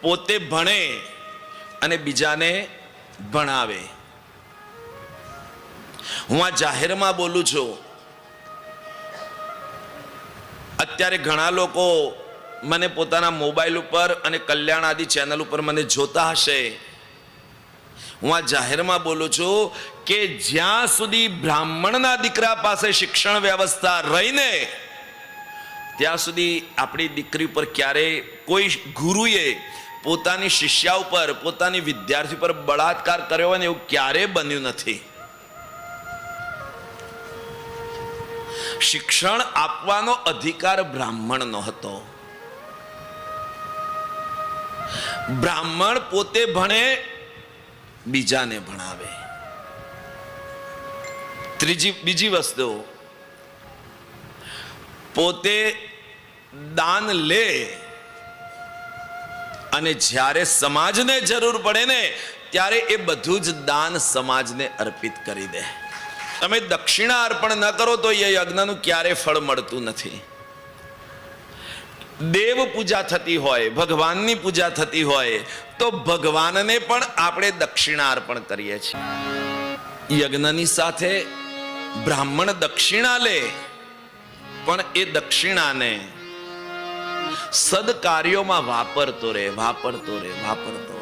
પોતે ભણે અને બીજાને ભણાવે. હું આ જાહેરમાં બોલું છું. અત્યારે ઘણા લોકો મને પોતાના મોબાઈલ ઉપર અને કલ્યાણ આદિ ચેનલ ઉપર મને જોતા હશે. હું આ જાહેરમાં બોલું છું કે જ્યાં સુધી બ્રાહ્મણના દીકરા પાસે શિક્ષણ વ્યવસ્થા રહીને ત્યાં સુધી આપણી દીકરી ઉપર ક્યારેય કોઈ ગુરુએ પોતાની શિષ્યા ઉપર, પોતાની વિદ્યાર્થી પર બળાત્કાર કર્યો હોય ને એવું ક્યારેય બન્યું નથી. શિક્ષણ આપવાનો અધિકાર બ્રાહ્મણનો હતો. બ્રાહ્મણ પોતે ભણે, બીજાને ભણાવે. ત્રીજી, બીજી વસ્તુ, પોતે દાન લે. અને જ્યારે સમાજને જરૂર પડે ને, ત્યારે એ બધું જ દાન સમાજને અર્પિત કરી દે. તમે દક્ષિણા અર્પણ ન કરો તો એ યજ્ઞનું ક્યારે ફળ મળતું નથી. દેવ પૂજા થતી હોય, ભગવાનની પૂજા થતી હોય, તો ભગવાનને પણ આપણે દક્ષિણા અર્પણ કરીએ છીએ. યજ્ઞની સાથે બ્રાહ્મણ દક્ષિણા લે, પણ એ દક્ષિણાને સદકાર્યોમાં વાપરતો રે વાપરતો રે વાપરતો